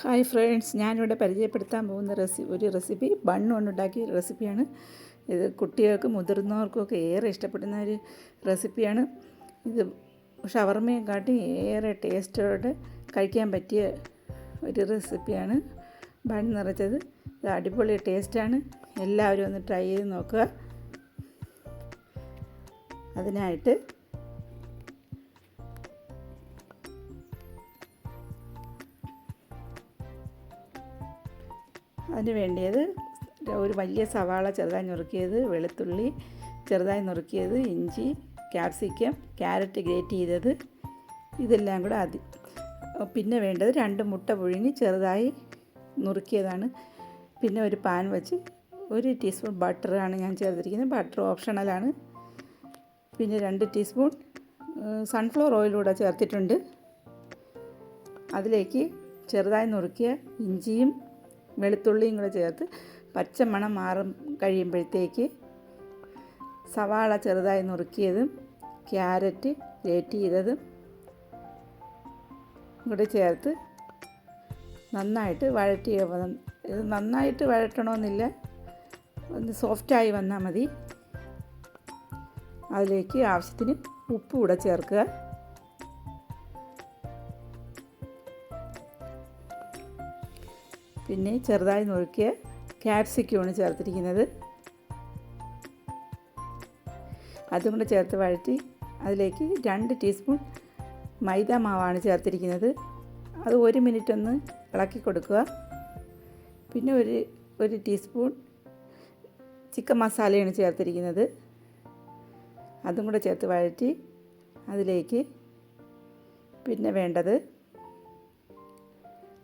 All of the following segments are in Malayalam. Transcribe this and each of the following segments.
ഹായ് ഫ്രണ്ട്സ് ഞാനിവിടെ പരിചയപ്പെടുത്താൻ പോകുന്ന റെസി ഒരു റെസിപ്പി ബൺ കൊണ്ടുണ്ടാക്കിയ റെസിപ്പിയാണ്. ഇത് കുട്ടികൾക്കും മുതിർന്നവർക്കും ഒക്കെ ഏറെ ഇഷ്ടപ്പെടുന്ന ഒരു റെസിപ്പിയാണ്. ഇത് ഷവർമയെ കാട്ടി ഏറെ ടേസ്റ്റോടെ കഴിക്കാൻ പറ്റിയ ഒരു റെസിപ്പിയാണ് ബൺ നിറച്ചത്. ഇത് അടിപൊളി ടേസ്റ്റാണ്. എല്ലാവരും ഒന്ന് ട്രൈ ചെയ്ത് നോക്കുക. അതിനായിട്ട് അതിന് വേണ്ടിയത് ഒരു വലിയ സവാള ചെറുതായി നുറുക്കിയത് വെളുത്തുള്ളി ചെറുതായി നുറുക്കിയത് ഇഞ്ചി ക്യാപ്സിക്കം ക്യാരറ്റ് ഗ്രേറ്റ് ചെയ്തത്. ഇതെല്ലാം കൂടെ ആദ്യം. പിന്നെ വേണ്ടത് രണ്ട് മുട്ട പുഴുങ്ങി ചെറുതായി നുറുക്കിയതാണ്. പിന്നെ ഒരു പാൻ വെച്ച് ഒരു ടീസ്പൂൺ ബട്ടറാണ് ഞാൻ ചേർത്തിരിക്കുന്നത്. ബട്ടർ ഓപ്ഷണലാണ് പിന്നെ രണ്ട് ടീസ്പൂൺ സൺഫ്ലവർ ഓയിലൂടെ ചേർത്തിട്ടുണ്ട്. അതിലേക്ക് ചെറുതായി നുറുക്കിയ ഇഞ്ചിയും വെളുത്തുള്ളിയും കൂടെ ചേർത്ത് പച്ചമണം മാറും കഴിയുമ്പോഴത്തേക്ക് സവാള ചെറുതായി നുറുക്കിയതും ക്യാരറ്റ് ഗ്രേറ്റ് ചെയ്തതും കൂടെ ചേർത്ത് നന്നായിട്ട് വഴറ്റി ഇത് നന്നായിട്ട് വഴറ്റണമെന്നില്ല. ഒന്ന് സോഫ്റ്റായി വന്നാൽ മതി. അതിലേക്ക് ആവശ്യത്തിന് ഉപ്പ് കൂടെ ചേർക്കുക. പിന്നെ ചെറുതായി നുറുക്കിയ ക്യാപ്സിക്കുമാണ് ചേർത്തിരിക്കുന്നത്. അതും കൂടെ ചേർത്ത് വഴറ്റി അതിലേക്ക് രണ്ട് ടീസ്പൂൺ മൈദ മാവാണ് ചേർത്തിരിക്കുന്നത്. അത് ഒരു മിനിറ്റ് ഒന്ന് ഇളക്കി കൊടുക്കുക. പിന്നെ ഒരു ഒരു ടീസ്പൂൺ ചിക്കൻ മസാലയാണ് ചേർത്തിരിക്കുന്നത്. അതും കൂടെ ചേർത്ത് വഴറ്റി അതിലേക്ക് പിന്നെ വേണ്ടത്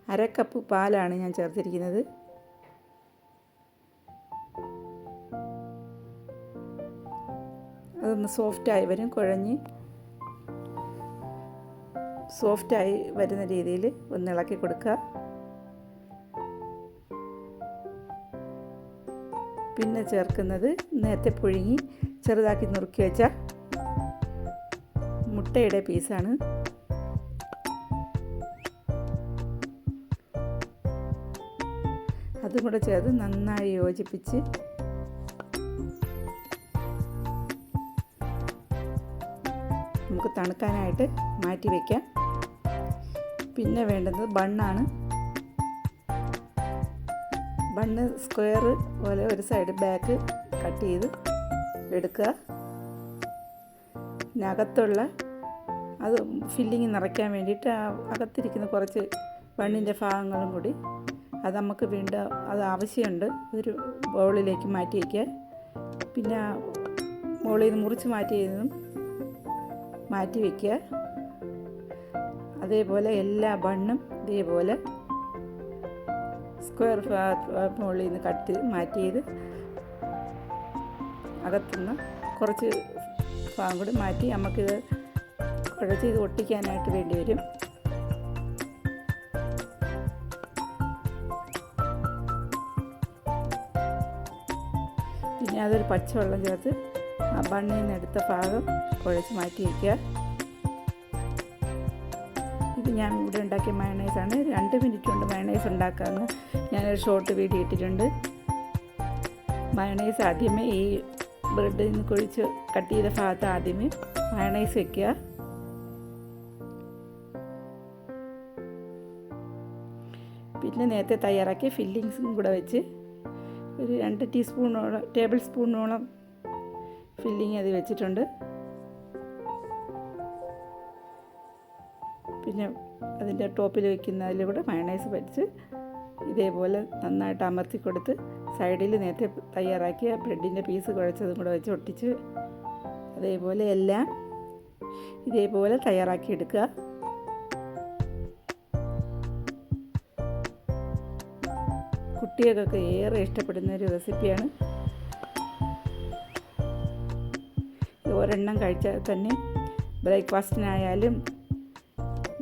അര കപ്പ് പാലാണ് ഞാൻ ചേർത്തിരിക്കുന്നത്. അതൊന്ന് സോഫ്റ്റായി വരും കുഴഞ്ഞ്. സോഫ്റ്റായി വരുന്ന രീതിയിൽ ഒന്ന് ഇളക്കി കൊടുക്കുക. പിന്നെ ചേർക്കുന്നത് നേരത്തെ പുഴുങ്ങി ചെറുതാക്കി നുറുക്കി വെച്ച മുട്ടയുടെ പീസാണ്. അതും കൂടെ ചേർത്ത് നന്നായി യോജിപ്പിച്ച് നമുക്ക് തണുക്കാനായിട്ട് മാറ്റി വയ്ക്കാം പിന്നെ വേണ്ടത് ബണ്ണാണ്. ബണ്ണ് സ്ക്വയർ പോലെ ഒരു സൈഡ് ബാക്ക് കട്ട് ചെയ്ത് എടുക്കുക. അകത്തുള്ള അത് ഫില്ലിങ് നിറയ്ക്കാൻ വേണ്ടിയിട്ട് അകത്തിരിക്കുന്ന കുറച്ച് ബണ്ണിന്റെ ഭാഗങ്ങളും കൂടി അത് നമുക്ക് വീണ്ടും അത് ആവശ്യമുണ്ട്. ഒരു ബൗളിലേക്ക് മാറ്റി വയ്ക്കുക പിന്നെ ബൗളിൽ നിന്ന് മുറിച്ച് മാറ്റിയതും മാറ്റി വയ്ക്കുക അതേപോലെ എല്ലാ ബണ്ണും ഇതേപോലെ സ്ക്വയർ മുകളിൽ നിന്ന് കട്ട് മാറ്റി ചെയ്ത് അകത്തുനിന്ന് കുറച്ച് ഭാഗം കൂടി മാറ്റി നമുക്കിത് കുഴച്ച് ഇത് ഒട്ടിക്കാനായിട്ട് വേണ്ടി വരും. പിന്നെ അതൊരു പച്ചവെള്ളം ചേർത്ത് ആ ബണ്ണിൽ നിന്ന് എടുത്ത ഭാഗം കുഴച്ച് മാറ്റി വയ്ക്കുക. ഇത് ഞാൻ ഇവിടെ ഉണ്ടാക്കിയ മയണൈസാണ് രണ്ട് മിനിറ്റ് കൊണ്ട് മയണൈസ് ഉണ്ടാക്കാമെന്ന് ഞാനൊരു ഷോർട്ട് വീഡിയോ ഇട്ടിട്ടുണ്ട്. മയണൈസ് ആദ്യമേ ഈ ബ്രെഡിൽ നിന്ന് കുഴിച്ച് കട്ട് ചെയ്ത ഭാഗത്ത് ആദ്യമേ മയണൈസ് വയ്ക്കുക പിന്നെ നേരത്തെ തയ്യാറാക്കിയ ഫില്ലിങ്സും കൂടെ വെച്ച് ഒരു രണ്ട് ടീസ്പൂണോളം ടേബിൾ സ്പൂണോളം ഫില്ലിങ് അത് വെച്ചിട്ടുണ്ട്. പിന്നെ അതിന്റെ ടോപ്പിൽ വയ്ക്കുന്നതിൽ കൂടെ മയണൈസ് പറ്റിച്ച് ഇതേപോലെ നന്നായിട്ട് അമർത്തി കൊടുത്ത് സൈഡിൽ നേരത്തെ തയ്യാറാക്കിയ ബ്രെഡിന്റെ പീസ് കുഴച്ചതും കൂടെ വെച്ച് ഒട്ടിച്ച് അതേപോലെ എല്ലാം ഇതേപോലെ തയ്യാറാക്കി എടുക്കുക. കുട്ടികൾക്കൊക്കെ ഏറെ ഇഷ്ടപ്പെടുന്ന ഒരു റെസിപ്പിയാണ്. ഒരെണ്ണം കഴിച്ചാൽ തന്നെ ബ്രേക്ക്ഫാസ്റ്റിനായാലും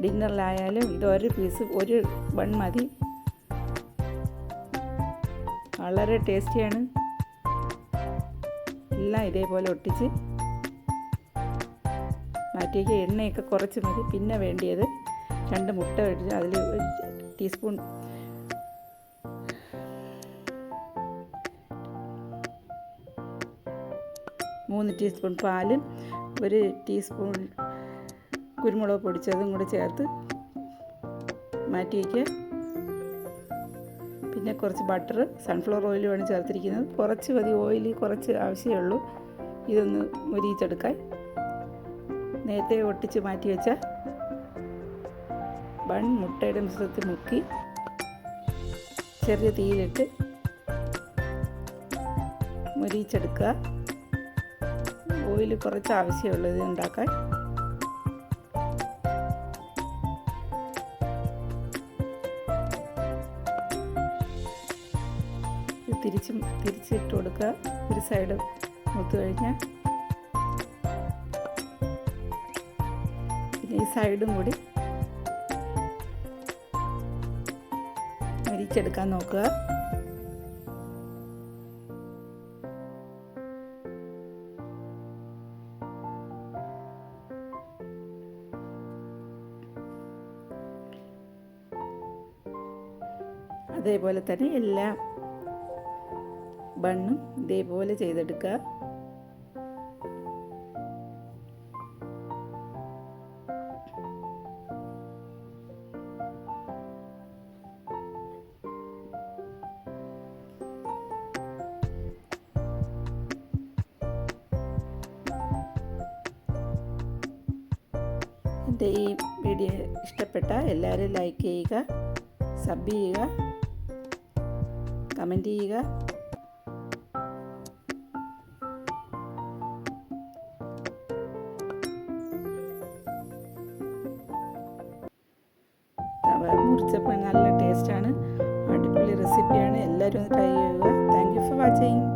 ഡിന്നറിലായാലും ഇതൊരു പീസ് ഒരു വൺ മതി. വളരെ ടേസ്റ്റിയാണ്. എല്ലാം ഇതേപോലെ ഒട്ടിച്ച് മാറ്റിയേക്ക് എണ്ണയൊക്കെ കുറച്ച് മതി. പിന്നെ വേണ്ടിയത് രണ്ട് മുട്ട അതിൽ ഒരു ടീസ്പൂൺ മൂന്ന് ടീസ്പൂൺ പാലും ഒരു ടീസ്പൂൺ കുരുമുളക് പൊടിച്ചതും കൂടെ ചേർത്ത് മാറ്റി വയ്ക്കുക. പിന്നെ കുറച്ച് ബട്ടർ സൺഫ്ലവർ ഓയിലുമാണ് ചേർത്തിരിക്കുന്നത്. കുറച്ച് മതി ഓയിൽ കുറച്ച് ആവശ്യമേ ഉള്ളൂ. ഇതൊന്ന് മുരിയിച്ചെടുക്കാൻ. നേരത്തെ ഒട്ടിച്ച് മാറ്റി വെച്ച ബൺ മുട്ടയുടെ മിശ്രിതത്തിൽ മുക്കി ചെറിയ തീയിലിട്ട് മുരിയിച്ചെടുക്കുക. ഓയിൽ കുറച്ച് ആവശ്യമുള്ളത് ഉണ്ടാക്കാൻ. തിരിച്ചും തിരിച്ചിട്ട് കൊടുക്കുക. ഒരു സൈഡ് മൂത്ത് കഴിഞ്ഞാൽ പിന്നെ ഈ സൈഡും കൂടി മരിച്ചെടുക്കാൻ നോക്കുക. അതേപോലെ തന്നെ എല്ലാ ബണ്ണും ഇതേപോലെ ചെയ്തെടുക്കുക എന്റെ ഈ വീഡിയോ ഇഷ്ടപ്പെട്ട എല്ലാവരും ലൈക്ക് ചെയ്യുക സബ് ചെയ്യുക കമന്റ് ചെയ്യുക. മുറിച്ചപ്പോൾ നല്ല ടേസ്റ്റാണ് അടിപൊളി റെസിപ്പിയാണ് എല്ലാവരും ട്രൈ ചെയ്യുക.